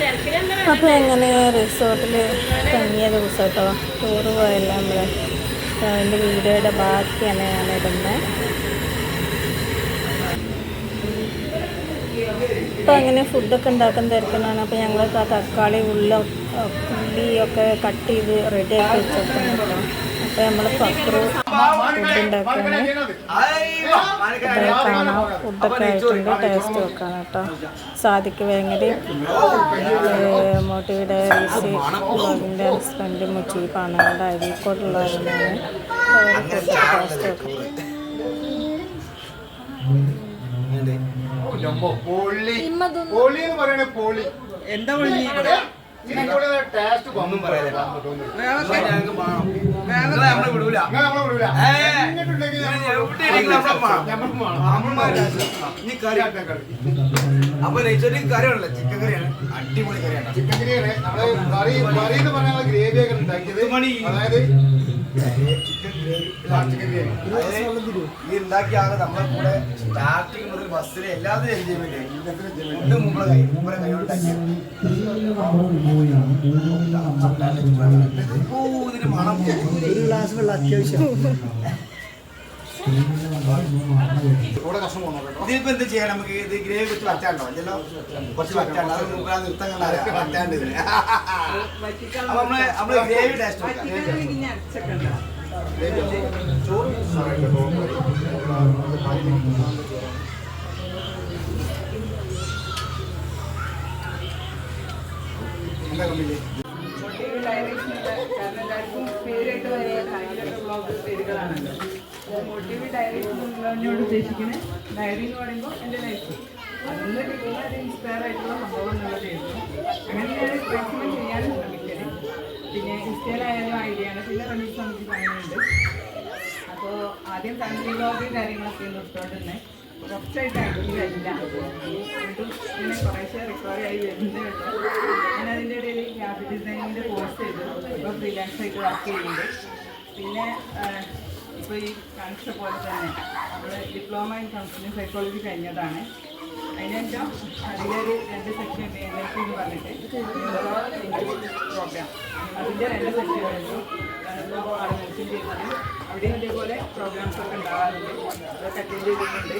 അപ്പോൾ എങ്ങനെ റിസോർട്ടിൽ തങ്ങിയ ദിവസം കേട്ടോ ടൂറ് പോയല്ലോ നമ്മൾ എന്റെ വീഡിയോയുടെ ബാക്കിയാണ് ഞാൻ ഇടുന്നത് അപ്പോൾ അങ്ങനെ ഫുഡൊക്കെ ഉണ്ടാക്കാൻ തിരക്കുന്നതാണ് അപ്പോൾ ഞങ്ങൾ തക്കാളി ഉള്ള ഉള്ളിയൊക്കെ കട്ട് ചെയ്ത് റെഡി ആക്കി കേട്ടോ അപ്പോൾ നമ്മൾ പത്രോ ഫുഡ് ഉണ്ടാക്കുകയാണ് ഇവിടെ കാണാം. ഫുഡൊക്കെ ആയിട്ടുണ്ട്. ടേസ്റ്റ് വെക്കാൻ കേട്ടോ. സാധിക്ക് ഭയങ്കര മോട്ടിയുടെ ബ്ലോഗിന്റെ ഹസ്ബൻഡ് മുച്ചി പാണകളുടെ അരീക്കോട്ടുള്ളവരാണ് അവർ ഫുഡൊക്കെ ടേസ്റ്റ് വെക്കാം എന്താ പൊളി? ഒന്നും പറയാതെ നമ്മൾ വിടൂല. ഇനി കറി അപ്പൊ നെയ്ച്ചോറി കറി ഉണ്ടല്ലോ ചിക്കൻ കറിയാണ്. അടിപൊളി കറിയാണ്. ചിക്കൻ കറിയാണ്. നമ്മൾ കറി കറി എന്ന് പറഞ്ഞാൽ ഗ്രേവി ഒക്കെ ഉണ്ടാക്കിയത്. അതായത് ഈ നമ്മളെ കൂടെ സ്റ്റാർട്ടിങ് മുതൽ ബസ്സിലെ എല്ലാത്തിനും എൻജോയ്മെന്റ് ഫുഡ് മുമ്പ് കൈ മുമ്പേ മണം ഒരു ഗ്ലാസ് വെള്ളം അത്യാവശ്യം. ഇതിപ്പോ എന്ത് ചെയ്യണം നമുക്ക് ഇത് ഗ്രേവി വെച്ച് വറ്റാണ്ടോ? അല്ലല്ലോ കുറച്ച് വച്ചാണ്ടോ അത് മുമ്പ് ആ നിർത്തം കണ്ടാ വറ്റാണ്ട് അപ്പൊ നമ്മൾ നമ്മൾ ഗ്രേവി ടേസ്റ്റ് ചോറ്? എന്താ കമ്മില്ലേ മോട്ടീവ് ഡയറി എന്നുള്ളതിനോട് ഉദ്ദേശിക്കുന്നത് ഡയറി എന്ന് പറയുമ്പോൾ എന്റെ ലൈഫ് അതിൽ കിട്ടുന്ന ഒരു ഇൻസ്പയർ ആയിട്ടുള്ള സംഭവം എന്നുള്ളതായിരുന്നു അങ്ങനെ ഞാൻ മാക്സിമം ചെയ്യാനും ശ്രമിക്കൽ. പിന്നെ ഇൻസ്റ്റയിലായാലും ഐഡിയ ആണ്. പിന്നെ രണ്ട് സമിതി പറയുന്നുണ്ട്. അപ്പോൾ ആദ്യം ഫാമിലി ബ്ലോഗും കാര്യങ്ങളൊക്കെ നിർത്തോണ്ടിരുന്നത് കുറച്ചായിട്ട് അല്ല വീണ്ടും ഇങ്ങനെ കുറേശ്ശെ റിക്കവറി ആയി വരുന്നേ ഉള്ളൂ ഞാൻ അതിന്റെ ഇടയിൽ ഗ്രാഫിക് ഡിസൈനിങ്ങിന്റെ കോഴ്സ് ചെയ്തു. ഇപ്പോൾ ഫ്രീലാൻസ് ആയിട്ട് വർക്ക് ചെയ്യുന്നുണ്ട്. പിന്നെ ഇപ്പോൾ ഈ കാണിച്ച പോലെ തന്നെ നമ്മൾ ഡിപ്ലോമ ഇൻ കൗൺസിലിംഗ് സൈക്കോളജി കഴിഞ്ഞതാണ് അതിനേറ്റവും അതിലൊരു രണ്ട് സെക്ഷൻ ഉണ്ട് എൻ എൽ സി എന്ന് പറഞ്ഞിട്ട് പ്രോഗ്രാം അതിന്റെ രണ്ട് സെക്ഷൻ ആയിരുന്നു ചെയ്യുന്നത് അവിടെയും ഇതേപോലെ പ്രോഗ്രാംസ് ഒക്കെ ഉണ്ടാകാറുണ്ട് അതൊക്കെ അറ്റൻഡ് ചെയ്തിട്ടുണ്ട്.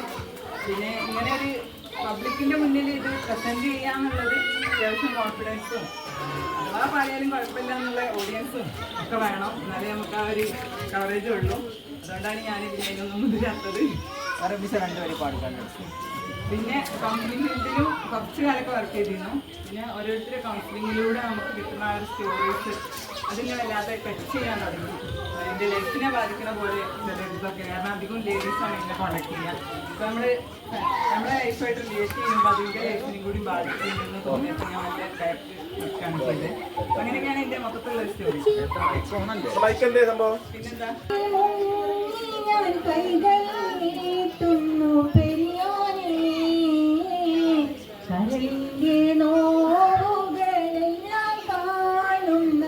പിന്നെ ഇങ്ങനെ ഒരു പബ്ലിക്കിന്റെ മുന്നിൽ ഇത് പ്രസന്റ് ചെയ്യാന്നുള്ളത് അത്യാവശ്യം കോൺഫിഡൻസും അഥവാ പറയാനും കുഴപ്പമില്ല എന്നുള്ള ഓഡിയൻസും ഒക്കെ വേണം. എന്നാലേ നമുക്ക് ആ ഒരു കവറേജ് ഉള്ളൂ. അതുകൊണ്ടാണ് ഞാൻ ഇതിനൊന്നും മുതിരാത്തത്. അറബിസ രണ്ടുപേരെ പാടിക്കാനുണ്ട് പിന്നെ കൗൺസിലിംഗ് ഫീൽഡിലും കുറച്ച് കാലമൊക്കെ വർക്ക് ചെയ്തിരുന്നു. പിന്നെ ഓരോരുത്തരുടെ കൗൺസിലിങ്ങിലൂടെ നമുക്ക് കിട്ടുന്ന ആ ഒരു സ്റ്റോറീസ് അതിനെ വല്ലാതെ ടച്ച് ചെയ്യാൻ തുടങ്ങി. എന്റെ ലൈഫിനെ ബാധിക്കുന്ന പോലെ ഇതൊക്കെ. കാരണം അധികം ലേഡീസാണ് എന്നെ കോണ്ടാക്ട് ചെയ്യുക. ഇപ്പം നമ്മൾ നമ്മുടെ ലൈഫായിട്ട് റിലേറ്റ് ചെയ്യുമ്പോൾ അതിന്റെ ലൈഫിനും കൂടി ബാധിക്കുന്നുണ്ടെന്ന് തോന്നിയപ്പോൾ ഞാൻ എന്റെ ടൈപ്പ് അങ്ങനെയൊക്കെയാണ് എന്റെ മൊത്തത്തിലുള്ള സ്റ്റോറി പിന്നെന്താ? ഞാൻ കൈകൾ നീട്ടുന്നു പെരിയോനെ നോവുകളെല്ലാം കാണുന്ന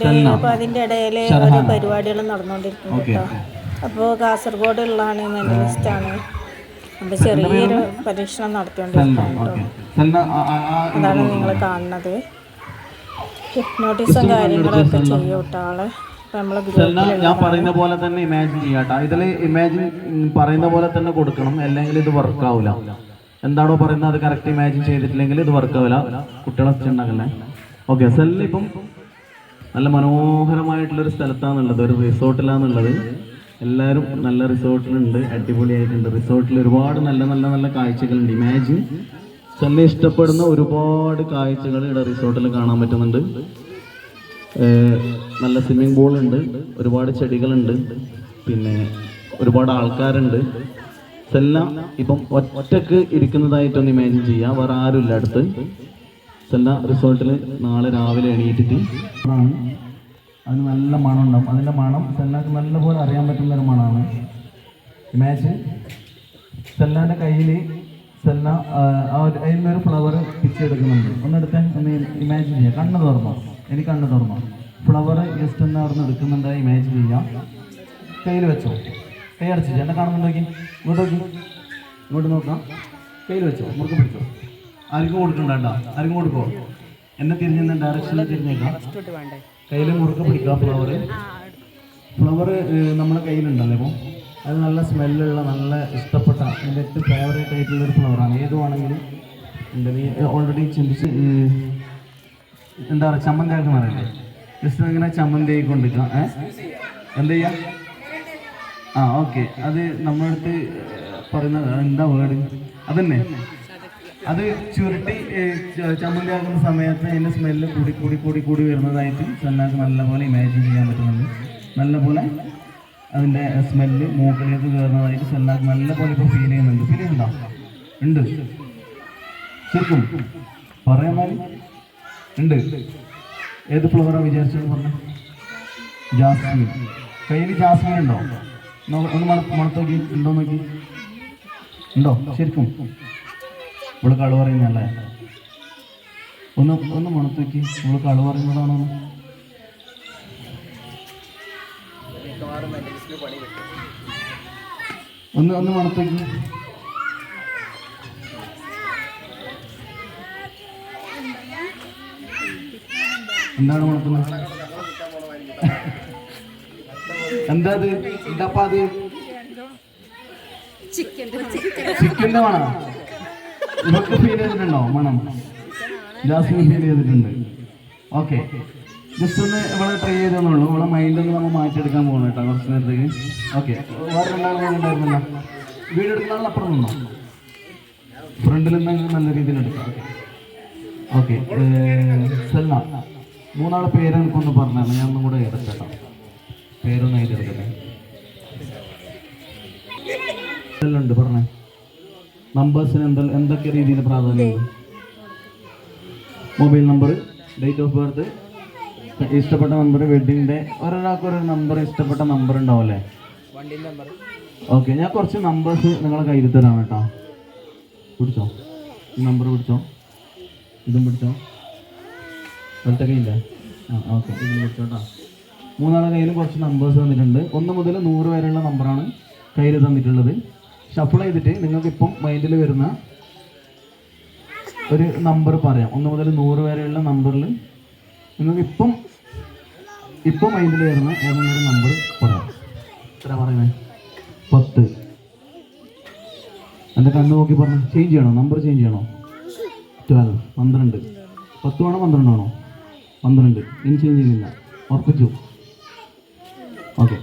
റെഡി അപ്പോൾ അതിന്റെ ഇടയിൽ ഒരു പരിപാടികൾ നടന്നുകൊണ്ടിരിക്കുന്നു കേട്ടോ. അപ്പോൾ കാസർഗോഡുള്ളതാണ് മെന്റലിസ്റ്റാണ് അപ്പോൾ ചെറിയൊരു പരീക്ഷണം നടത്തിക്കൊണ്ടിരിക്കുകയാണ് കേട്ടോ. അതാണ് നിങ്ങൾ കാണുന്നത്. ഹിപ്നോട്ടിസം കാര്യങ്ങളൊക്കെ ചെയ്യും കേട്ടോ ആൾ. ഞാൻ പറയുന്ന പോലെ തന്നെ ഇമാജിൻ ചെയ്യാട്ടോ ഇതിൽ ഇമാജിൻ പറയുന്ന പോലെ തന്നെ കൊടുക്കണം. അല്ലെങ്കിൽ ഇത് വർക്ക് ആവില്ല എന്താണോ പറയുന്നത് അത് കറക്റ്റ് ഇമാജിൻ ചെയ്തിട്ടില്ലെങ്കിൽ ഇത് വർക്ക് ആവില്ല കുട്ടികളെ ഉണ്ടാക്കല്ലേ? ഓക്കെ സെല്ലിൽ ഇപ്പം നല്ല മനോഹരമായിട്ടുള്ളൊരു സ്ഥലത്താണുള്ളത് ഒരു റിസോർട്ടിലാണുള്ളത്. എല്ലാവരും നല്ല റിസോർട്ടിലുണ്ട് അടിപൊളിയായിട്ടുണ്ട്. റിസോർട്ടിൽ ഒരുപാട് നല്ല നല്ല നല്ല കാഴ്ചകളുണ്ട്. ഇമാജിൻ തന്നെ ഇഷ്ടപ്പെടുന്ന ഒരുപാട് കാഴ്ചകൾ ഇവിടെ റിസോർട്ടിൽ കാണാൻ പറ്റുന്നുണ്ട്. നല്ല സ്വിമ്മിംഗ് പൂൾ ഉണ്ട് ഒരുപാട് ചെടികളുണ്ട് പിന്നെ ഒരുപാട് ആൾക്കാരുണ്ട്. ഇതെല്ലാം ഇപ്പം ഒറ്റയ്ക്ക് ഇരിക്കുന്നതായിട്ടൊന്ന് ഇമാജിൻ ചെയ്യാം വേറെ ആരുമില്ല അടുത്ത്. സെല്ല റിസോർട്ടിൽ നാളെ രാവിലെ എണീറ്റിട്ട്. അതിന് നല്ല മണം ഉണ്ടാവും അതിന്റെ മണം സെല്ലാക്ക് നല്ലപോലെ അറിയാൻ പറ്റുന്ന ഒരു മണമാണ്. ഇമാജിൻ സെല്ലാന്റെ കയ്യിൽ സെല്ല അതിന്റെ നിന്നൊരു ഫ്ലവർ പിച്ചെടുക്കുന്നുണ്ട്. ഒന്നെടുത്ത് ഒന്ന് ഇമാജിൻ ചെയ്യാം. കണ്ണ് തുറന്നോ? എനിക്ക് കണ്ണ് തുറന്നോ? ഫ്ലവർ ജസ്റ്റ് ഒന്ന് അവിടെ നിന്ന് എടുക്കുന്നുണ്ടായി ഇമാജിൻ ചെയ്യാം. കയ്യിൽ വെച്ചോ? കൈ അടച്ചിട്ട്. എന്നെ കാണുന്നുണ്ടോ നോക്കി? ഇങ്ങോട്ട് നോക്കി. ഇങ്ങോട്ട് നോക്കാം. കയ്യിൽ വെച്ചോ? മുറുക്ക് പിടിച്ചോ? ആർക്കും കൊടുക്കണ്ട ആർക്കും കൊടുക്കോ? എന്നെ തിരിഞ്ഞ ഡയറക്ഷനിൽ തിരിഞ്ഞേക്കാം. കയ്യിൽ മുറുക്ക പിടിക്കാം ഫ്ലവർ ഫ്ലവർ നമ്മുടെ കയ്യിലുണ്ടല്ലോ ഇപ്പോൾ അത് നല്ല സ്മെല്ലുള്ള നല്ല ഇഷ്ടപ്പെട്ട എന്റെ ഏറ്റവും ഫേവറേറ്റ് ആയിട്ടുള്ള ഒരു ഫ്ലവറാണ് ഏതുവാണെങ്കിലും എന്റെ നീ ഓൾറെഡി ചിന്തിച്ച് എന്താ പറയുക ചമ്മന്തി ആക്കുന്ന അറിയില്ലേ ജസ്റ്റ് ഇങ്ങനെ ചമ്മന്തി ആയിക്കൊണ്ടിരിക്കാം ഏ? എന്ത് ചെയ്യാം? ആ ഓക്കെ. അത് നമ്മുടെ അടുത്ത് പറയുന്നത് എന്താ വേർഡ് അതന്നെ. അത് ചുരുട്ടി ചമ്മന്തിയാക്കുന്ന സമയത്ത് അതിന്റെ സ്മെല്ല് കൂടി കൂടി കൂടി കൂടി വരുന്നതായിട്ട് സന്നാക്ക് നല്ലപോലെ ഇമാജിൻ ചെയ്യാൻ പറ്റുന്നുണ്ട്. നല്ലപോലെ അതിന്റെ സ്മെല്ല് മൂക്കിലേക്ക് കയറുന്നതായിട്ട് സന്നാക്ക് നല്ലപോലെ ഇപ്പോൾ ഫീൽ ചെയ്യുന്നുണ്ട്. ഫീൽ ചെയ്യുന്നുണ്ടോ? ഉണ്ട്. ശരിക്കും പറയാൻ മതി ഉണ്ട്. ഏത് ഫ്ലവറാണ് വിചാരിച്ചത് പറഞ്ഞു? ജാസ്മിൻ. കയ്യിൽ ജാസ്മിൻ ഉണ്ടോ? ഒന്ന് മണത്തോക്കി ഉണ്ടോ നോക്കി? ഉണ്ടോ? ശരിക്കും. ഇവിടെ കളു പറയുന്നല്ലേ ഒന്ന് ഒന്ന് മണത്തേക്ക് ഇവിടെ കളു പറയുന്നതാണോ? ഒന്ന് ഒന്ന് മണത്തേക്ക് എന്താണ് മണക്കുന്നത് എന്താ അത്? എന്താപ്പാ അത്? ചിക്കന്റെ മണം? ഇവർക്ക് ഫീൽ ചെയ്തിട്ടുണ്ടോ? മണം. ജാസ്മിൻ ഫീൽ ചെയ്തിട്ടുണ്ട്. ഓക്കെ ജസ്റ്റ് ഒന്ന് ഇവിടെ ട്രൈ ചെയ്തെന്നുള്ളൂ ഇവിടെ മൈൻഡ് ഒന്ന് നമ്മൾ മാറ്റിയെടുക്കാൻ പോകണം കേട്ടോ കുറച്ച് നേരത്തേക്ക്. ഓക്കെ വേറെ രണ്ടാളുണ്ടായിരുന്നില്ല വീട് എടുക്കുന്ന അപ്പുറം നിന്നോ? ഫ്രണ്ടിൽ നിന്ന് നല്ല രീതിയിൽ എടുക്കാം. ഓക്കെ സെല്ല മൂന്നാളെ പേര് എനിക്കൊന്ന് പറഞ്ഞാൽ ഞാൻ ഒന്നും കൂടെ എടുക്കട്ടോ. പേരൊന്നായിട്ട് എടുക്കട്ടെ. സെല്ലുണ്ട് പറഞ്ഞേ. നമ്പേഴ്സിന് എന്താ എന്തൊക്കെ രീതിയിൽ പ്രാധാന്യം mobile number date of birth ഇഷ്ടപ്പെട്ട നമ്പർ വെഡിങ് ഡേ ഒരാൾക്ക് ഒരു നമ്പർ ഇഷ്ടപ്പെട്ട നമ്പർ ഉണ്ടാവും അല്ലേ നമ്പർ ഓക്കെ ഞാൻ കുറച്ച് നമ്പേഴ്സ് നിങ്ങളെ കയ്യിൽ തരാം കേട്ടോ. പിടിച്ചോ? ഈ നമ്പർ പിടിച്ചോ? ഇതും പിടിച്ചോ? ഒറ്റ കയ്യില്ല? ആ ഓക്കെ ഇതും പിടിച്ചോ കേട്ടോ. മൂന്നാളെ കയ്യിൽ കുറച്ച് നമ്പേഴ്സ് തന്നിട്ടുണ്ട്. ഒന്ന് മുതൽ നൂറ് വരെയുള്ള നമ്പറാണ് കയ്യിൽ തന്നിട്ടുള്ളത്. ഷഫിൾ ചെയ്തിട്ട് നിങ്ങൾക്ക് ഇപ്പം മൈൻഡിൽ വരുന്ന ഒരു നമ്പർ പറയാം. ഒന്ന് മുതൽ നൂറ് വരെയുള്ള നമ്പറിൽ നിങ്ങൾക്ക് ഇപ്പം ഇപ്പം മൈൻഡിൽ വരുന്ന ഏതെങ്കിലും നമ്പർ പറയാം. എത്ര പറയുന്നത് പത്ത്. എന്റെ കണ്ണ് നോക്കി പറഞ്ഞു ചേഞ്ച് ചെയ്യണോ? നമ്പർ ചേഞ്ച് ചെയ്യണോ? ട്വൽവ് പന്ത്രണ്ട്. പത്ത് വേണോ? പന്ത്രണ്ട് വേണോ? പന്ത്രണ്ട്. ഇനി ചേഞ്ച് ചെയ്യുന്നില്ല. ഉറപ്പിച്ചു. ഓക്കെ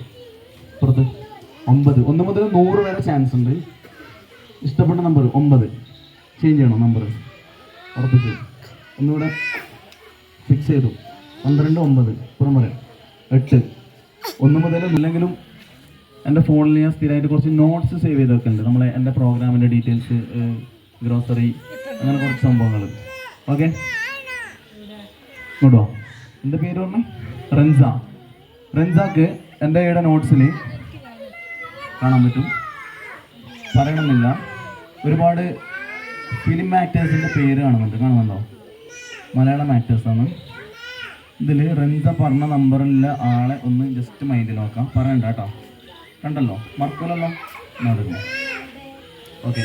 പുറത്ത് ഒമ്പത്. ഒന്ന് മുതൽ നൂറ് വരെ ചാൻസ് ഉണ്ട്. ഇഷ്ടപ്പെട്ട നമ്പർ ഒമ്പത്. ചേഞ്ച് ചെയ്യണം നമ്പർ ഉറപ്പിച്ചു. ഒന്നുകൂടെ ഫിക്സ് ചെയ്തു. പന്ത്രണ്ട് ഒമ്പത്. പുറം പറയാം എട്ട്. ഒന്ന് മുതൽ ഇല്ലെങ്കിലും എന്റെ ഫോണിൽ ഞാൻ സ്ഥിരമായിട്ട് കുറച്ച് നോട്ട്സ് സേവ് ചെയ്ത് വെക്കുന്നുണ്ട് നമ്മളെ എന്റെ പ്രോഗ്രാമിന്റെ ഡീറ്റെയിൽസ് ഗ്രോസറി അങ്ങനെ കുറച്ച് സംഭവങ്ങൾ. ഓക്കെ ഇങ്ങോട്ടോ എന്റെ പേര് പറഞ്ഞു? റെൻസ. റെൻസാക്ക് എന്റെ ഇവിടെ നോട്ട്സിൽ കാണാൻ പറ്റും. പറയണമെന്നില്ല. ഒരുപാട് ഫിലിം ആക്ടേഴ്സിന്റെ പേര് കാണുന്നുണ്ട്. കാണുന്നുണ്ടോ? മലയാളം ആക്ടേഴ്സാണ് ഇതിൽ റെൻസ പറഞ്ഞ നമ്പറിലുള്ള ആളെ ഒന്ന് ജസ്റ്റ് മൈൻഡിൽ നോക്കാം. പറയണ്ട കേട്ടോ. കണ്ടല്ലോ? മറക്കൂലല്ലോ നടന്നു ഓക്കെ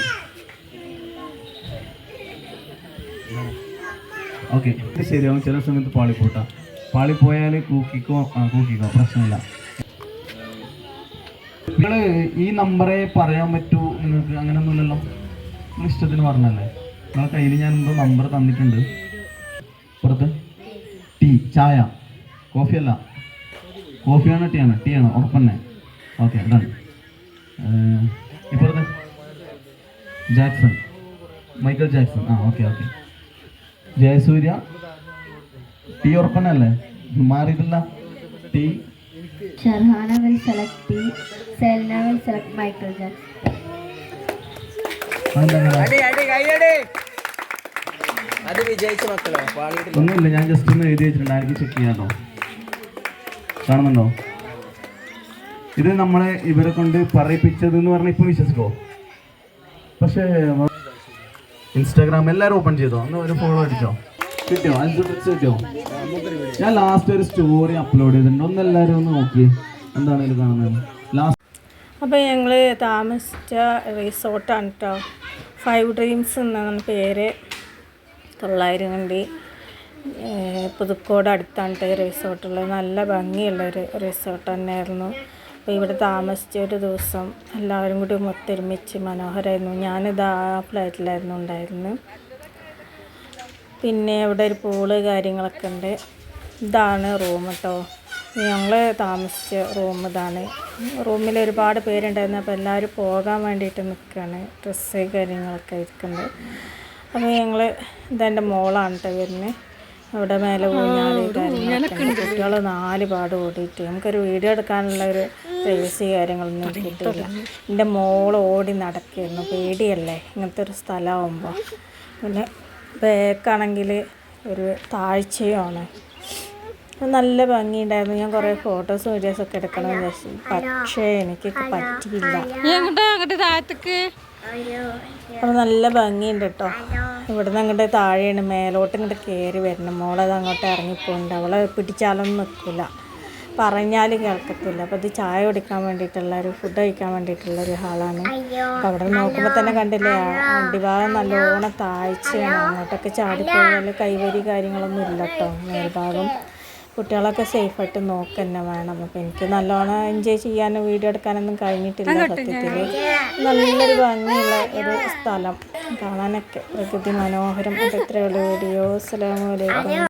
ഓക്കെ ശരിയാവും. ചില സമയത്ത് പാളിപ്പോട്ടാ. പാളിപ്പോയാൽ കൂക്കിക്കോ ആ കൂക്കിക്കോ. പ്രശ്നമില്ല. നിങ്ങൾ ഈ നമ്പറേ പറയാൻ പറ്റൂ നിങ്ങൾക്ക് അങ്ങനെ ഒന്നുമില്ലല്ലോ നിങ്ങൾ ഇഷ്ടത്തിന് പറഞ്ഞല്ലേ നിങ്ങളെ കയ്യിൽ ഞാൻ എന്തോ നമ്പർ തന്നിട്ടുണ്ട്. പുറത്ത്? ടീ ചായ. കോഫി അല്ല. കോഫിയാണ് ടീ ആണ്. ടീ ആണ് ഉറപ്പന്നെ. ഓക്കെ അതാണ് ഇപ്പുറത്ത് ജാക്സൺ. Michael Jackson. ആ ഓക്കെ ഓക്കെ. ജയസൂര്യ. ടീ ഉറപ്പന്നല്ലേ മാറിയിട്ടില്ല. ടീ. Sharhana will select B. Selna will select Michael Jackson. അത് വിജയിച്ച മക്കളോ ഒന്നുമില്ല ഞാൻ ജസ്റ്റ് ഒന്ന് എഴുതി വെച്ചിട്ടുണ്ട്. ആയിരിക്കും ചെക്ക് ചെയ്യാട്ടോ കാണുന്നുണ്ടോ? ഇത് നമ്മളെ ഇവരെ കൊണ്ട് പറയിപ്പിച്ചത് എന്ന് പറഞ്ഞാൽ ഇപ്പൊ വിശ്വസിക്കോ പക്ഷേ ഇൻസ്റ്റാഗ്രാം എല്ലാവരും ഓപ്പൺ ചെയ്തോ? ഒന്ന് ഒരു ഫോളോ അടിച്ചോ? കിട്ടിയോ? അഞ്ച് ടിപ്സ് കിട്ടിയോ? ഞാൻ ലാസ്റ്റ് ഒരു സ്റ്റോറി അപ്ലോഡ് ചെയ്തിട്ടുണ്ട്. ഒന്ന് എല്ലാവരും ഒന്ന് നോക്കി. എന്താണ് ഇതിൽ കാണുന്നത്? ലാസ്റ്റ് അപ്പോൾ ഞങ്ങൾ താമസിച്ച റിസോർട്ടാണ് കേട്ടോ ഫൈവ് ഡ്രീംസ് എന്നാണ് പേര്. തൊള്ളായിരം കണ്ടി പുതുക്കോട് അടുത്താണ് റിസോർട്ടുള്ളത് നല്ല ഭംഗിയുള്ളൊരു റിസോർട്ട് തന്നെയായിരുന്നു. അപ്പോൾ ഇവിടെ താമസിച്ച ഒരു ദിവസം എല്ലാവരും കൂടി ഒത്തൊരുമിച്ച് മനോഹരമായിരുന്നു ഞാനിത് ആ ഫ്ലാറ്റിലായിരുന്നു ഉണ്ടായിരുന്നത്. പിന്നെ ഇവിടെ ഒരു പൂൾ കാര്യങ്ങളൊക്കെ ഉണ്ട്. ഇതാണ് റൂം കേട്ടോ ഞങ്ങൾ താമസിച്ച റൂം ഇതാണ്. റൂമിൽ ഒരുപാട് പേരുണ്ടായിരുന്നു. അപ്പോൾ എല്ലാവരും പോകാൻ വേണ്ടിയിട്ട് നിൽക്കുകയാണ് ഡ്രസ്സ് കാര്യങ്ങളൊക്കെ ഇരിക്കുന്നത് അപ്പോൾ ഞങ്ങൾ ഇതെന്റെ മോളാണ് കേട്ടോ വരുന്നത് അവിടെ മേലെ ഊഞ്ഞാൽ കാര്യങ്ങളൊക്കെ. കുട്ടികൾ നാല് പാട് ഓടിയിട്ട്. നമുക്കൊരു വീഡിയോ എടുക്കാനുള്ള ഒരു പ്രൈവസി കാര്യങ്ങളൊന്നും കിട്ടിയില്ല എന്റെ മോൾ ഓടി നടക്കുന്നു പേടിയല്ലേ? ഇങ്ങനത്തെ ഒരു സ്ഥലമാകുമ്പോൾ പിന്നെ ബാക്കാണെങ്കിൽ ഒരു താഴ്ചയുമാണ്. നല്ല ഭംഗിയുണ്ടായിരുന്നു. ഞാൻ കുറേ ഫോട്ടോസ് വീഡിയോസൊക്കെ എടുക്കണം വിചാരിച്ചു. പക്ഷേ എനിക്ക് പറ്റിയില്ല. അപ്പോൾ നല്ല ഭംഗിയുണ്ട് കേട്ടോ. ഇവിടുന്ന് അങ്ങോട്ട് താഴെയാണ്. മേലോട്ട് ഇങ്ങോട്ട് കയറി വരണം. മോളത് അങ്ങോട്ട് ഇറങ്ങിപ്പോണ്ട്. അവളെ പിടിച്ചാലൊന്നും നിൽക്കില്ല. പറഞ്ഞാൽ കേൾക്കത്തില്ല. അപ്പോൾ ഇത് ചായ കുടിക്കാൻ വേണ്ടിയിട്ടുള്ള ഒരു ഫുഡ് കഴിക്കാൻ വേണ്ടിയിട്ടുള്ള ഒരു ഹാളാണ് അപ്പോൾ അവിടെ നോക്കുമ്പോൾ തന്നെ കണ്ടില്ലേ അടിഭാഗം നല്ലോണം താഴ്ചയാണ്. അങ്ങോട്ടൊക്കെ ചാടിപ്പോയാൽ കൈവരി കാര്യങ്ങളൊന്നും ഇല്ല കേട്ടോ മേൽഭാഗം കുട്ടികളൊക്കെ സേഫായിട്ട് നോക്കുക തന്നെ വേണം. അപ്പോൾ എനിക്ക് നല്ലോണം എൻജോയ് ചെയ്യാനും വീഡിയോ എടുക്കാനൊന്നും കഴിഞ്ഞിട്ടില്ല സത്യത്തിൽ നല്ലൊരു ഭംഗിയുള്ള ഒരു സ്ഥലം. കാണാനൊക്കെ പ്രകൃതി മനോഹരം. അപ്പോൾ ഇത്രയുള്ള വീഡിയോ. അസ്സലാമു അലൈക്കും.